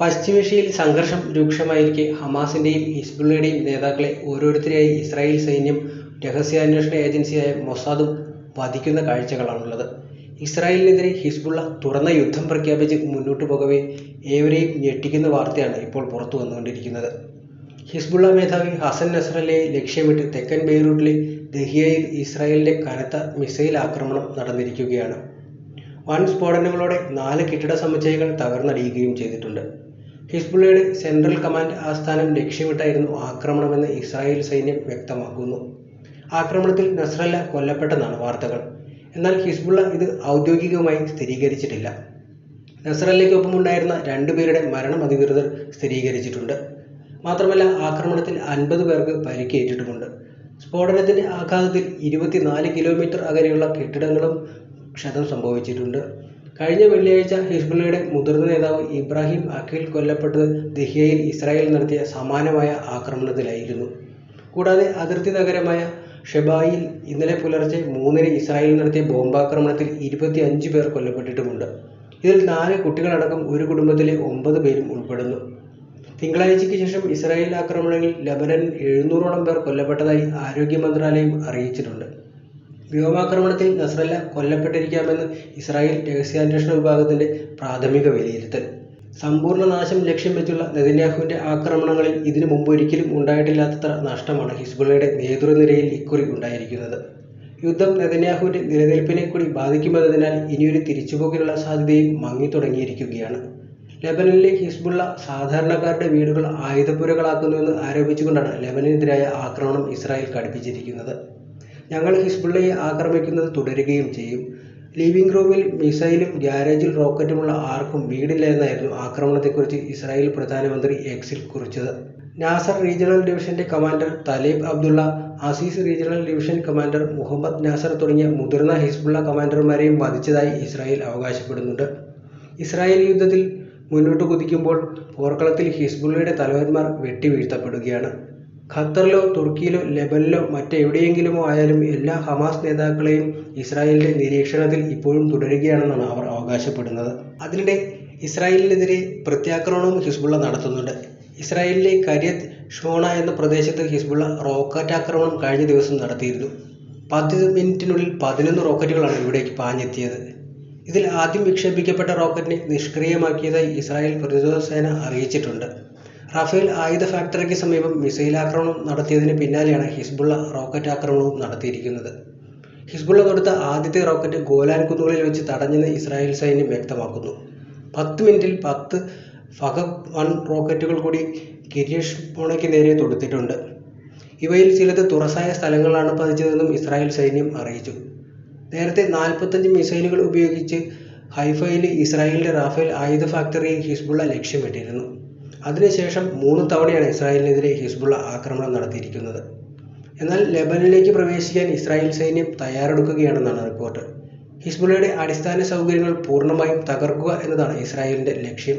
പശ്ചിമേഷ്യയിൽ സംഘർഷം രൂക്ഷമായിരിക്കെ ഹമാസിന്റെയും ഹിസ്ബുള്ളയുടെയും നേതാക്കളെ ഓരോരുത്തരെയായി ഇസ്രായേൽ സൈന്യം രഹസ്യാന്വേഷണ ഏജൻസിയായ മൊസാദും വധിക്കുന്ന കാഴ്ചകളാണുള്ളത്. ഇസ്രായേലിനെതിരെ ഹിസ്ബുള്ള തുറന്ന യുദ്ധം പ്രഖ്യാപിച്ച് മുന്നോട്ടു പോകവെ ഏവരെയും ഞെട്ടിക്കുന്ന വാർത്തയാണ് ഇപ്പോൾ പുറത്തുവന്നുകൊണ്ടിരിക്കുന്നത്. ഹിസ്ബുള്ള മേധാവി ഹസൻ നസ്രല്ലയെ ലക്ഷ്യമിട്ട് തെക്കൻ ബെയ്റൂട്ടിലെ ദഹിയയിൽ ഇസ്രായേലിന്റെ കനത്ത മിസൈൽ ആക്രമണം നടന്നിരിക്കുകയാണ്. വൻ സ്ഫോടനങ്ങളോടെ നാല് കെട്ടിട സമുച്ചയങ്ങൾ തകർന്നടിയുകയും ചെയ്തിട്ടുണ്ട്. ഹിസ്ബുള്ളയുടെ സെൻട്രൽ കമാൻഡ് ആസ്ഥാനം ലക്ഷ്യമിട്ടായിരുന്നു ആക്രമണമെന്ന് ഇസ്രായേൽ സൈന്യം വ്യക്തമാക്കുന്നു. ആക്രമണത്തിൽ നസ്രല്ല കൊല്ലപ്പെട്ടെന്നാണ് വാർത്തകൾ. എന്നാൽ ഹിസ്ബുള്ള ഇത് ഔദ്യോഗികമായി സ്ഥിരീകരിച്ചിട്ടില്ല. നസ്രല്ലയ്ക്കൊപ്പമുണ്ടായിരുന്ന രണ്ടുപേരുടെ മരണം അധികൃതർ സ്ഥിരീകരിച്ചിട്ടുണ്ട്. മാത്രമല്ല ആക്രമണത്തിൽ അൻപത് പേർക്ക് പരിക്കേറ്റിട്ടുമുണ്ട്. സ്ഫോടനത്തിന്റെ ആഘാതത്തിൽ ഇരുപത്തിനാല് കിലോമീറ്റർ അകലെയുള്ള കെട്ടിടങ്ങളും ക്ഷതം സംഭവിച്ചിട്ടുണ്ട്. കഴിഞ്ഞ വെള്ളിയാഴ്ച ഹിസ്ബുള്ളയുടെ മുതിർന്ന നേതാവ് ഇബ്രാഹിം അഖിൽ കൊല്ലപ്പെട്ടത് ദഹിയയിൽ ഇസ്രായേൽ നടത്തിയ സമാനമായ ആക്രമണത്തിലായിരുന്നു. കൂടാതെ അതിർത്തി നഗരമായ ഷെബായിൽ ഇന്നലെ പുലർച്ചെ മൂന്നിന് ഇസ്രായേൽ നടത്തിയ ബോംബാക്രമണത്തിൽ ഇരുപത്തി അഞ്ച് പേർ കൊല്ലപ്പെട്ടിട്ടുമുണ്ട്. ഇതിൽ നാല് കുട്ടികളടക്കം ഒരു കുടുംബത്തിലെ ഒമ്പത് പേരും ഉൾപ്പെടുന്നു. തിങ്കളാഴ്ചയ്ക്ക് ശേഷം ഇസ്രായേൽ ആക്രമണങ്ങളിൽ ലബനനിൽ എഴുന്നൂറോളം പേർ കൊല്ലപ്പെട്ടതായി ആരോഗ്യ മന്ത്രാലയം അറിയിച്ചിട്ടുണ്ട്. വ്യോമാക്രമണത്തിൽ നസ്രല്ല കൊല്ലപ്പെട്ടിരിക്കാമെന്ന് ഇസ്രായേൽ രഹസ്യാന്വേഷണ വിഭാഗത്തിന്റെ പ്രാഥമിക വിലയിരുത്തൽ. സമ്പൂർണ നാശം ലക്ഷ്യം വെച്ചുള്ള നെതന്യാഹുവിന്റെ ആക്രമണങ്ങളിൽ ഇതിനു മുമ്പൊരിക്കലും ഉണ്ടായിട്ടില്ലാത്തത്ര നഷ്ടമാണ് ഹിസ്ബുള്ളയുടെ നേതൃനിരയിൽ ഇക്കുറി ഉണ്ടായിരിക്കുന്നത്. യുദ്ധം നെതന്യാഹുവിന്റെ നിലനിൽപ്പിനെ കൂടി ബാധിക്കുമെന്നതിനാൽ ഇനിയൊരു തിരിച്ചുപോക്കിനുള്ള സാധ്യതയും മങ്ങിത്തുടങ്ങിയിരിക്കുകയാണ്. ലെബനനിലെ ഹിസ്ബുള്ള സാധാരണക്കാരുടെ വീടുകൾ ആയുധപ്പുരകളാക്കുന്നുവെന്ന് ആരോപിച്ചുകൊണ്ടാണ് ലെബനനെതിരായ ആക്രമണം ഇസ്രായേൽ കടുപ്പിച്ചിരിക്കുന്നത്. ഞങ്ങൾ ഹിസ്ബുള്ളയെ ആക്രമിക്കുന്നത് തുടരുകയും ചെയ്യും. ലിവിംഗ് റൂമിൽ മിസൈലും ഗാരേജിൽ റോക്കറ്റുമുള്ള ആർക്കും വീടില്ല എന്നായിരുന്നു ആക്രമണത്തെക്കുറിച്ച് ഇസ്രായേൽ പ്രധാനമന്ത്രി എക്സിൽ കുറിച്ചത്. നാസർ റീജിയണൽ ഡിവിഷന്റെ commander Taleb Abdullah, Aziz regional division commander Muhammad Nasser തുടങ്ങിയ മുതിർന്ന ഹിസ്ബുള്ള കമാൻഡർമാരെയും വധിച്ചതായി ഇസ്രായേൽ അവകാശപ്പെടുന്നുണ്ട്. ഇസ്രായേൽ യുദ്ധത്തിൽ മുന്നോട്ട് കുതിക്കുമ്പോൾ പോർക്കളത്തിൽ ഹിസ്ബുള്ളയുടെ തലവന്മാർ വെട്ടിവീഴ്ത്തപ്പെടുകയാണ്. ഖത്തറിലോ തുർക്കിയിലോ ലെബനനിലോ മറ്റെവിടെയെങ്കിലുമോ ആയാലും എല്ലാ ഹമാസ് നേതാക്കളെയും ഇസ്രായേലിന്റെ നിരീക്ഷണത്തിൽ ഇപ്പോഴും തുടരുകയാണെന്നാണ് അവർ അവകാശപ്പെടുന്നത്. അതിനിടെ ഇസ്രായേലിനെതിരെ പ്രത്യാക്രമണവും ഹിസ്ബുള്ള നടത്തുന്നുണ്ട്. ഇസ്രായേലിലെ കരിയത് ഷോണ എന്ന പ്രദേശത്ത് ഹിസ്ബുള്ള റോക്കറ്റ് ആക്രമണം കഴിഞ്ഞ ദിവസം നടത്തിയിരുന്നു. പത്ത് മിനിറ്റിനുള്ളിൽ പതിനൊന്ന് റോക്കറ്റുകളാണ് ഇവിടേക്ക് പാഞ്ഞെത്തിയത്. ഇതിൽ ആദ്യം വിക്ഷേപിക്കപ്പെട്ട റോക്കറ്റിനെ നിഷ്ക്രിയമാക്കിയതായി ഇസ്രായേൽ പ്രതിരോധ സേന അറിയിച്ചിട്ടുണ്ട്. റാഫേൽ ആയുധ ഫാക്ടറിക്ക് സമീപം മിസൈൽ ആക്രമണം നടത്തിയതിന് പിന്നാലെയാണ് ഹിസ്ബുള്ള റോക്കറ്റ് ആക്രമണവും നടത്തിയിരിക്കുന്നത്. ഹിസ്ബുള്ള തൊടുത്ത ആദ്യത്തെ റോക്കറ്റ് ഗോലാൻ കുന്നുകളിൽ വെച്ച് തടഞ്ഞെന്ന് ഇസ്രായേൽ സൈന്യം വ്യക്തമാക്കുന്നു. പത്ത് മിനിറ്റിൽ പത്ത് ഫഖദ് വൺ റോക്കറ്റുകൾ കൂടി കിരീഷ് പോണയ്ക്ക് നേരെ തൊടുത്തിട്ടുണ്ട്. ഇവയിൽ ചിലത് തുറസായ സ്ഥലങ്ങളാണ് പതിച്ചതെന്നും ഇസ്രായേൽ സൈന്യം അറിയിച്ചു. നേരത്തെ നാൽപ്പത്തഞ്ച് മിസൈലുകൾ ഉപയോഗിച്ച് ഹൈഫയിലെ ഇസ്രായേലിന്റെ റാഫേൽ ആയുധ ഫാക്ടറിയെ ഹിസ്ബുള്ള ലക്ഷ്യമിട്ടിരുന്നു. അതിന് ശേഷം മൂന്ന് തവണയാണ് ഇസ്രായേലിനെതിരെ ഹിസ്ബുള്ള ആക്രമണം നടത്തിയിരിക്കുന്നത്. എന്നാൽ ലെബനനിലേക്ക് പ്രവേശിക്കാൻ ഇസ്രായേൽ സൈന്യം തയ്യാറെടുക്കുകയാണെന്നാണ് റിപ്പോർട്ട്. ഹിസ്ബുള്ളയുടെ അടിസ്ഥാന സൗകര്യങ്ങൾ പൂർണമായും തകർക്കുക എന്നതാണ് ഇസ്രായേലിന്റെ ലക്ഷ്യം.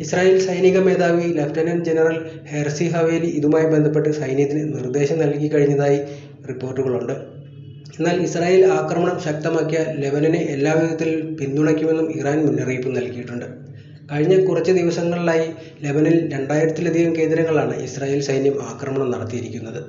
ഇസ്രായേൽ സൈനിക മേധാവി ലഫ്റ്റനന്റ് ജനറൽ ഹെർസി ഹവേലി ഇതുമായി ബന്ധപ്പെട്ട് സൈന്യത്തിന് നിർദ്ദേശം നൽകി കഴിഞ്ഞതായി റിപ്പോർട്ടുകളുണ്ട്. എന്നാൽ ഇസ്രായേൽ ആക്രമണം ശക്തമാക്കിയ ലെബനനെ എല്ലാവിധത്തിലും പിന്തുണയ്ക്കുമെന്നും ഇറാൻ മുന്നറിയിപ്പ് നൽകിയിട്ടുണ്ട്. കഴിഞ്ഞ കുറച്ച് ദിവസങ്ങളിലായി ലെബനിൽ രണ്ടായിരത്തിലധികം കേന്ദ്രങ്ങളാണ് ഇസ്രായേൽ സൈന്യം ആക്രമണം നടത്തിയിരിക്കുന്നത്.